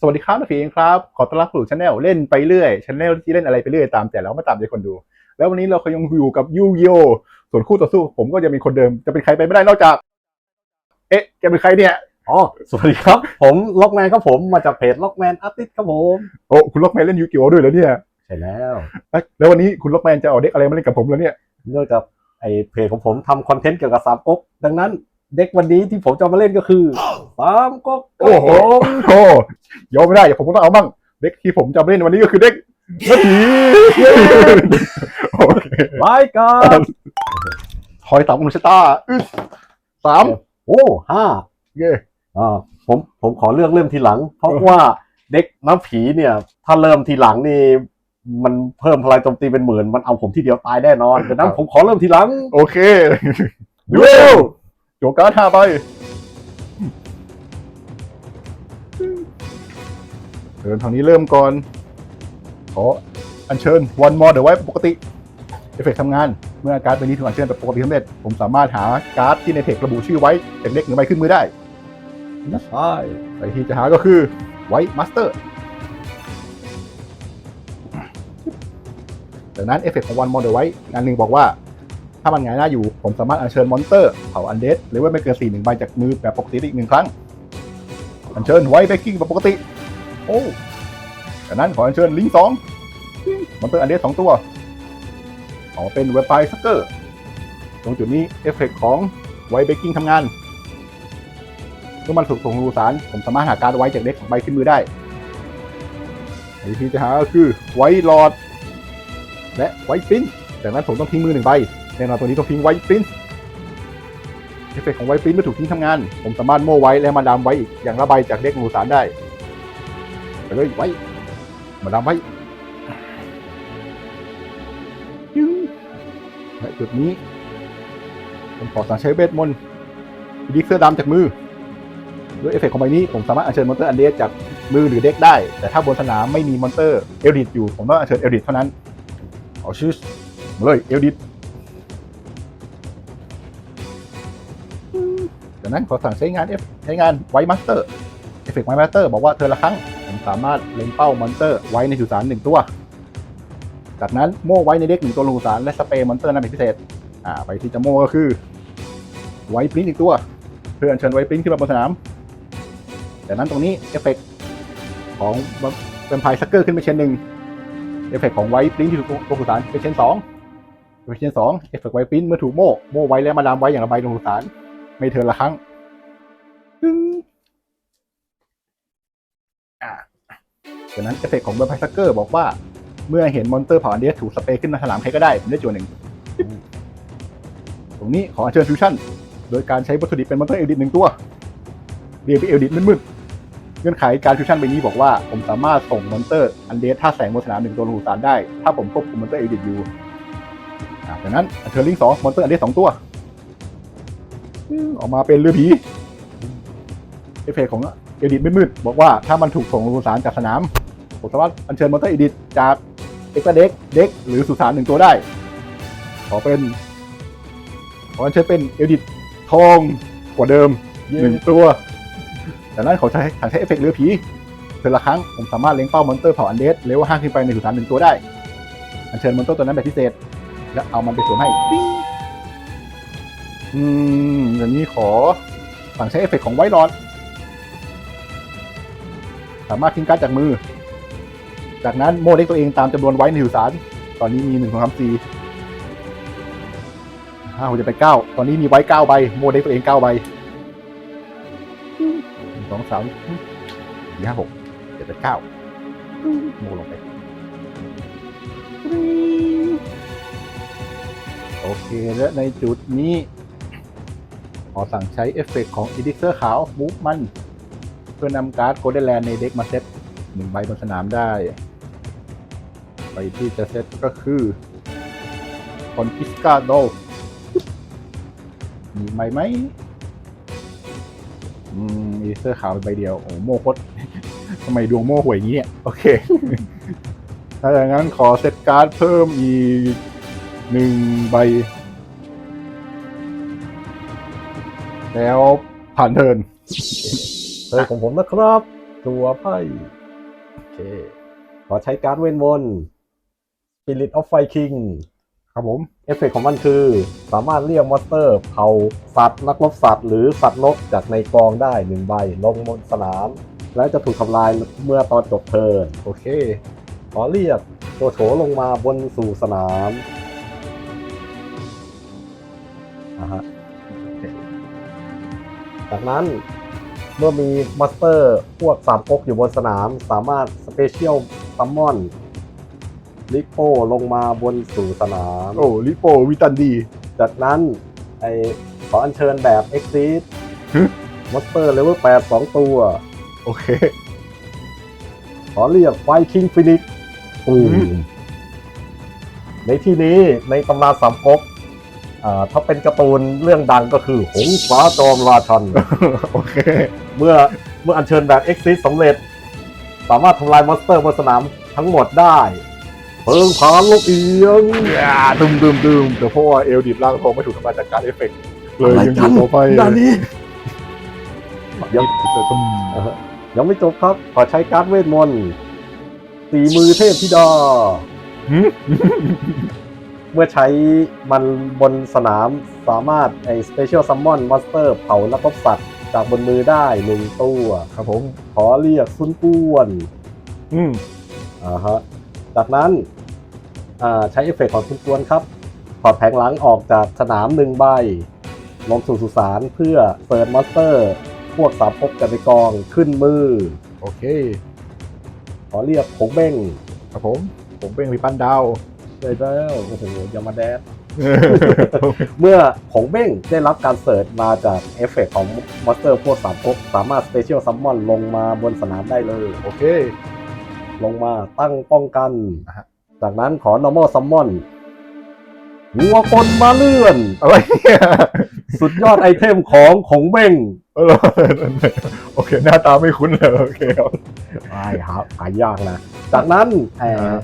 สวัสดีครับนาฟีเองครับ ขอต้อนรับสู่ช anel เล่นไปเรื่อยช anel ที่เล่นอะไรไปเรื่อยตามแต่แล้วไม่ตามใจคนดู แล้ววันนี้เราก็ยังอยู่กับยูโยส่วนคู่ต่อสู้ ผมก็จะเป็นคนเดิมจะเป็นใครไปไม่ได้นอกจาก เอ๊ะแกเป็นใครเนี่ยอ๋อสวัสดีครับ ผมล็อกแมนครับผมมาจากเพจล็อกแมนอาร์ติสครับผมโอ้คุณล็อกแมนเล่นยูกิโอด้วยเหรอเนี่ยใช่แล้วเอ๊ะแล้ววันนี้คุณล็อกแมนจะเอาเด็กอะไรมาเล่นกับผมแล้วเนี่ยเนื่องจากไอเพจของผมทำคอนเทนต์เกี่ยวกับสามก๊กดังนั้นเด็กวันนี้ที่ผมจะเอามาเล่นก็คือ สามก๊กโอ้โหโอ้ยอมไม่ได้อย่าผมก็ต้องเอาบ้างเด็กที่ผมจะเอามาเล่นวันนี้ก็คือเด็กนาทีโอเครายการถอยสามอุลชะตาอึ๊ดสามโอ้ห้าเย้อ่าผมผมขอเลือกเริ่มทีหลัง เพราะว่าเด็กน้ำผีเนี่ย ถ้าเริ่มทีหลังนี่มันเพิ่มพลังโจมตีเป็นหมื่น มันเอาผมทีเดียวตายแน่นอนดังนั้นผมขอเริ่มทีหลัง โอเคดูเร็วโจการ์ดห้าใบ เดินทางนี้เริ่มก่อน ขออัญเชิญวันมอเดี๋ยวไว้ปกติเอฟเฟกต์ทำงาน เมื่อการ์ดใบนี้ถูกอัญเชิญแบบปกติสำเร็จ ผมสามารถหาการ์ดที่ในเทคระบุชื่อไว้จากเด็กหนึ่งใบขึ้นมือได้ใช่ใบที่จะหาก็คือไวท์มาสเตอร์จากนั้นเอฟเฟกต์ของวันมอเดอร์ไว้งานหนึ่งบอกว่า ถ้ามันหงายหน้าอยู่ ผมสามารถอัญเชิญมอนสเตอร์เผาอันเดสหรือว่าไม่เกินสี่หนึ่งใบจากมือแบบปกติอีกหนึ่งครั้ง อัญเชิญไวท์เบกกิ้งแบบปกติ โอ้จากนั้นขอเชิญลิงสองมอนเตอร์อันเดสสองตัวขอเป็นเว็บไ e ซักเกอร์ ตรงจุดนี้เอฟเฟกต์ของไวเบกกิ้งทำงานเมื่อมันถูกส่งรูสาร ผมสามารถหาการไว้จากเด็กของใบขึ้นมือได้ไอที่จะหาก็คือไวท์ลอด และไวปิ้นจากนั้นผมต้องทิ้งมือหนึ่งใบแน่นอนตัวนี้ต้องทิ้งไวปิ้นเอฟเฟกต์ของไวปิ้นเมื่อถูกทิ้งทำงาน ผมสามารถโม่ไว้และมาดามไว้อีกอย่างละใบจากเด็กรูสารได้ เลยไว้ มาดามไว้ยึ้งและจุดนี้ผมขอสั่งใช้เวทมนต์ดิกเสื้อดำจากมือ ด้วยเอฟเฟกต์ของใบนี้ ผมสามารถอัญเชิญมอนเตอร์อันเดสจากมือหรือเด็กได้ แต่ถ้าบนสนามไม่มีมอนเตอร์เอลดิตอยู่ ผมต้องอัญเชิญเอลดิตเท่านั้น เอาชื่อมาเลยเอลดิตจากนั้นขอสั่งใช้งาน F ใช้งานไวมาสเตอร์เอฟเฟกต์ไวมาสเตอร์บอกว่าเธอละครั้ง สามารถเล็งเป้ามอนเตอร์ไว้ในสุสานหนึ่งตัว จากนั้นโม่ไว้ในเด็กหนึ่งตัวลงสุสานและสเปรย์มอนเตอร์นั้นเป็นพิเศษ อ่า ไปที่จะโม่ก็คือ ไว้ปริ้นอีกตัว เพื่อเชิญไว้ปริ้นขึ้นมาบนสนาม จากนั้นตรงนี้เอฟเฟกต์ของเป็นพายซักเกอร์ขึ้นไปเชนหนึ่งเอฟเฟกต์ของไว้ปริ้นที่ถูกตัวสุสานเป็นเชนสองเป็นเชนสองเอฟเฟกต์ไว้ปริ้นเมื่อถูกโม่โม่ไว้แล้วมาดามไว้อย่างละใบลงสุสานไม่เทินละครั้งตึ้งอ่า จากนั้นเอฟเฟกต์ของเบอร์พายซักเกอร์บอกว่าเมื่อเห็นมอนเตอร์เผ่าอันเดียสถูกสเปรย์ขึ้นมาสนามใครก็ได้ผมได้จวนหนึ่ง ตรงนี้ขออัญเชิญฟิวชั่น โดยการใช้วัตถุดิบเป็นมอนเตอร์เอลดิตหนึ่งตัวเรียนไปเอลดิตมืดๆเงื่อนไขการฟิวชั่นใบนี้บอกว่าผมสามารถส่งมอนเตอร์อันเดสท่าแสงบนสนามหนึ่งตัวลงสารได้ ถ้าผมควบคุมมอนเตอร์เอลดิตอยู่อะจากนั้นอัญเชิญลิงก์สองมอนเตอร์อันเดสสองตัวอืมออกมาเป็นเรือผีเอฟเฟกต์ของเอลดิตมืดๆบอกว่าถ้ามันถูกส่งลงสารจากสนาม ผมสามารถอัญเชิญมอนเตอร์เอลดิตจากเอ็กซ์เด็กเด็กหรือสุสานหนึ่งตัวได้ ขอเป็น ขออัญเชิญเป็นเอลดิตทองกว่าเดิมหนึ่งตัวจากนั้นเขาใช้ถังใช้เอฟเฟกต์เรือผีเทอละครั้งผมสามารถเล็งเป้ามอนเตอร์เผ่าอันเดสเลเวลห้าขึ้นไปในสุสานหนึ่งตัวได้ อัญเชิญมอนเตอร์ตัวนั้นแบบพิเศษ แล้วเอามันไปสวมให้ปิ๊งอืมอย่างนี้ขอสั่งใช้เอฟเฟกต์ของไวท์ลอดสามารถทิ้งการ์ดจากมือ จากนั้นโมเด็กตัวเองตามจำนวนไว้ในสุสานตอนนี้มีหนึ่งสองสามสี่ห้าหกเจ็ดแปดเก้าตอนนี้มีไว้เก้าใบ โมเด็กตัวเองเก้าใบหนึ่งสองสามสี่ห้าหกเจ็ดแปดเก้าโมลงไป โอเค และในจุดนี้ ขอสั่งใช้เอฟเฟกต์ของอีดิเซอร์ขาวมูฟมัน เพื่อนำการ์ดโกลเด้นแลนในเด็กมาเซตหนึ่งใบบนสนามได้ ใบที่จะเซตก็คือคอนกิสกาโดมีใบไหมอืมมีเสื้อขาวเป็นใบเดียว โอ้โม่โคตรทำไมดวงโม่ห่วยอย่างนี้เนี่ยโอเค ถ้าอย่างนั้นขอเซตการ์ดเพิ่มอีกหนึ่งใบ แล้วผ่านเทิร์นเธอของผมนะครับจัวไพ่โอเค ขอใช้การ์ดเวนมนต์ Spirit of Fire King ครับผม เอฟเฟกต์ของมันคือ สามารถเรียกมอนสเตอร์เผาสัตว์ นักรบสัตว์ หรือสัตว์นกจากในกองได้หนึ่งใบ ลงบนสนาม และจะถูกทำลายเมื่อตอนจบเทิร์นโอเค ขอเรียกโจโฉลงมาบนสู่สนามอ่าฮะจากนั้นเมื่อมีมอนสเตอร์พวกสามก๊กอยู่บนสนาม สามารถสเปเชียลซัมมอน ลิโป้ลงมาบนสู่สนาม โอ้ลิโปวิตันดี จากนั้นไอขออัญเชิญแบบเอ็กซิสฮึมอนสเตอร์เลเวลแปดสองตัว โอเค ขอเรียกไฟคิงฟินิกปูอืมในที่นี้ในตำนานสามก๊กอ่าถ้าเป็นการ์ตูนเรื่องดังก็คือ หงส์ฟ้าจอมราชัน โอเค เมื่อเมื่ออัญเชิญแบบเอ็กซิสสำเร็จ สามารถทำลายมอนสเตอร์บนสนามทั้งหมดได้ เพิงพานลกเอียงอ่าตึมตึมตึมแต่เพราะว่าเอลดิบร่างทองไม่ถูกทำลายจากการเอฟเฟกต์เลยอะไรยังอกันยู่ต่อไปด้านนี้ยัยังงตึมยังไม่จบครับ ขอใช้การ์ดเวทมนต์สีมือเทพธิดาหืมเมื่อใช้มันบนสนามสามารถไอสเปเชียลซัมมอนมอนสเตอร์เผานักรบสัตว์จากบนมือได้หนึ่งตัว ครับผม ขอเรียกซุนก้วน อืมอ่าฮะ จากนั้นอ่าใช้เอฟเฟกต์ของซุนก้วนครับถอดแผงหลังออกจากสนามหนึ่งใบ ลงสู่สุสานเพื่อเปิดมอนสเตอร์ พวกสามภพกันในกองขึ้นมือ โอเค ขอเรียกผงเบ้งครับผมผมเป็นวิปันดาวเลยแล้วโอ้โหอยามาแดดเมื่อผงเบ้งได้รับการเสิร์ชมาจากเอฟเฟกต์ของมอนสเตอร์พวกสามภพสามารถสเปเชียลซัมมอนลงมาบนสนามได้เลย โอเค ลงมาตั้งป้องกันอ่าฮะจากนั้นขอ normal summon หัวคนมาเลื่อน อะไรเนี่ยสุดยอดไอเทมของของเบ้งเออโอเค หน้าตาไม่คุ้นเลยโอเคครับไอ้หาหายากนะ จากนั้นเอ่ออ่า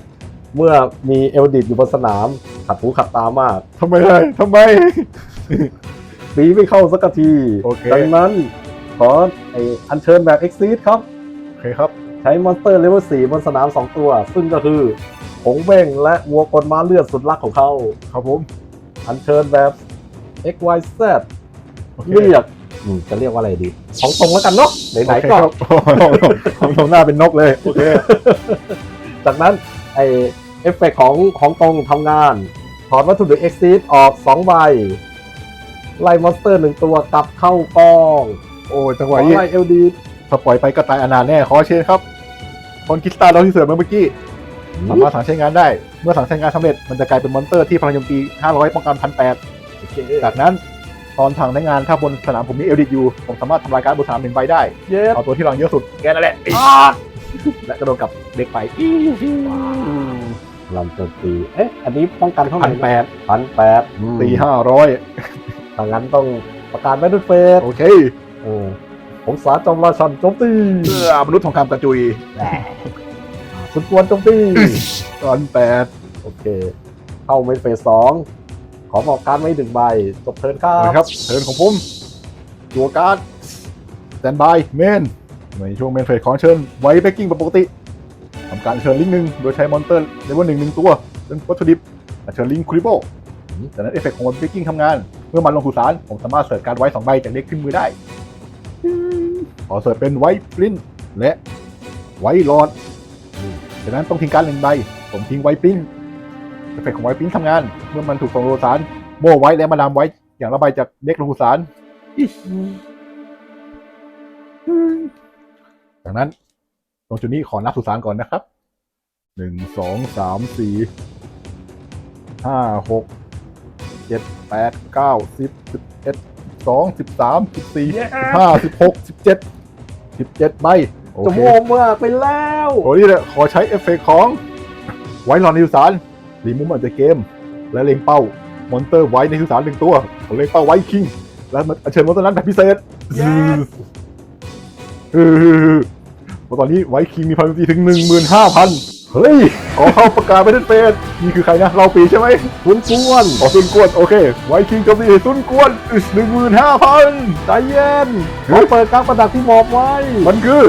เมื่อมีเอลดิดอยู่บนสนาม ขัดหูขัดตามากทำไมเลยทำไมตีไม่เข้าสักทีโอเคดังนั้นขอไออัญเชิญแบบ Exceed ครับ โอเคครับ ใช้มอนสเตอร์เลเวล4บนสนาม 2 ตัว ซึ่งก็คือผงเบ้งและวัวกลม้าเลือดสุดรักของเขาครับผม อัญเชิญแบบ XYZ โอคเรียกอืมจะเรียกว่าอะไรดี ของตรงแล้วกันเนาะไหนๆก็โอเคครับของตรงหน้าเป็นนกเลย โอเค จากนั้นไอเอฟเฟกของของตรงทำงาน ถอดวัตถุดิบ Exceed ออก2ใบไล่มอนสเตอร์หนึ่งตัวกลับเข้ากอง โอ้จังหขวะอนี้ไล่เอลดี ถ้าปล่อยไปก็ตายอนาถแน่ขอเชิญครับคนกิสตาร์เราที่เสิร์ฟมาเมื่อกี้สามารถสั่งใช้งานได้ เมื่อสั่งใช้งานสำเร็จมันจะกลายเป็นมอนเตอร์ที่พลังโจมตี 500 ป้องกัน 1,800โอเคจากนั้นตอนสั่งใช้งานถ้าบนสนามผมมีเอลดิอยู่ ผมสามารถทำลายการดบนสนามหนึ่งใบได้เย็ดเอาตัวที่พลังเยอะสุดแกนั่นแหละตีและกระโดดกลับเด็กไปลำโจมตีเอ๊ะอันนี้ป้องกันเท่าไหพัร่นแปดพันแปดตีห้าร้อยถ้างั้นต้องประกาศแบทเทิลเฟสโอเคโอ้ ผมสาจอมราชันโจมตีเพื่อมนุษย์ทองคำกระจุยสุดกวนโจมตีพันแปดโอเค เข้าเมนเฟสสองขอบอกการดไม่ถึงใบจบเทิร์นครับนะครับเทิร์นของผมตัวการ์ดแตนบายเมนในช่วงเมนเฟสของเชิญไว้แบ็กกิ้งปกติทำการเชิญลิงก์หนึ่งโดยใช้มอนเตอร์เลเวลหนึ่งหนึ่งตัวเป็นวัตถุดิบเชิญลิงก์คริปโบจากนั้นเอฟเฟกต์ของวันแบ็กกิ้งทำงาน เมื่อมันลงสู่สารผมสามารถเสิร์ฟการ์ดไว้สองใบจากเด็กขึ้นมือได้ ขอเสิร์ฟเป็นไวท์ปรินและไวท์ลอดจากนั้นต้องทิ้งการดหนึ่งใบผมทิ้งไวท์ปรินเอฟเฟกของไวท์ปรินทำงาน เมื่อมันถูกส่งโลสารโม่ไว้และมาดามไว้อย่างละใบจากเด็กลงสู่สารจากนั้นตรงจุดนี้ขอนับสุสานก่อนนะครับหนึ่งสองสามสี่ห้าหกเจ็ดแปดเก้าสิบสิบเอ็ดสิบสองสิบสามสิบสี่สิบห้าสิบหกสิบเจ็ด สิบเจ็ดใบโอจะเคโมงมากไปแล้วโอ้นี่แหละขอใช้เอฟเฟกต์ของ ไว้รอนในสุสานรีมูฟออกจากเกม และเล็งเป้ามอนเตอร์ไว้ในสุสานหนึ่งตัวผมเล็งเป้าไว้คิง แล้วมันเชิญมอนเตอร์นั้นแบบพิเศษ Yes เออเพราะตอนนี้ไว้คิงมีพลังโจมตีถึงหนึ่งหมื่นห้าพันเฮ้ย ขอเข้าประกาศไปที่เฟสนี่คือใครนะ เราปีใช่ไหมซุนกวนอ๋อซุนกวน โอเค ไวคิงกับนี่ซุนกวนหนึ่งหมื่นห้าพันใจเย็นเราเปิดกลางประดักที่หมอบไว้ มันคือ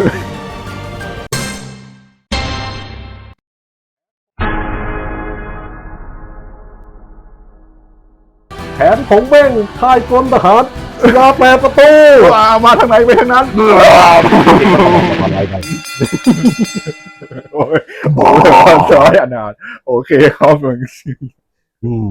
แผนของเบ้งค่ายกลทหารยาแปดประตูมาทางไหนไปทางนั้นอะไรกัน โอ้ยอนาถโอเคครับมึง อืม